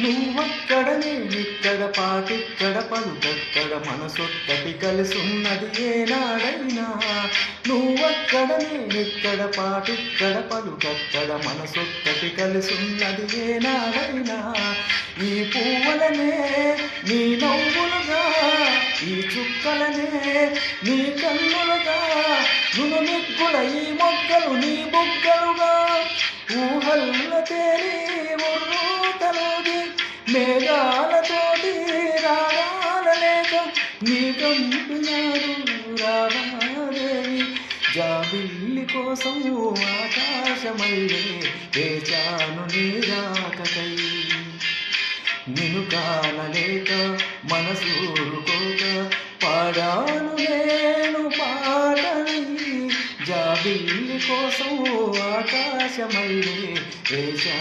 నువ్వక్కడనే ఇక్కడ పాటిక్కడ పలుకక్కడ మనసొక్కటి కలిసున్నది ఏనాడైనా. నువ్వక్కడనే ఇక్కడ పాటిక్కడ పలుకక్కడ మనసొక్కటి కలిసున్నది ఏనాడైనా. ఈ పువ్వులనే నీ నవ్వులుగా ఈ చుక్కలనే నీ కన్నులుగా నును నిగ్గుల ఈ మొగ్గలు నీ బొగ్గలుగా. ఊహల్ల తేలి మేఘాలతోటి రాగాల లేక నీ కంపినాడు జాబిల్లి కోసం ఆకాశమల్లే వేచాను నీ రాకకై నిన్ను కానలేక మనసూరుకోక పాడాను నేను పాడని జాబిల్లి కోసం ఆకాశమల్లే వేశా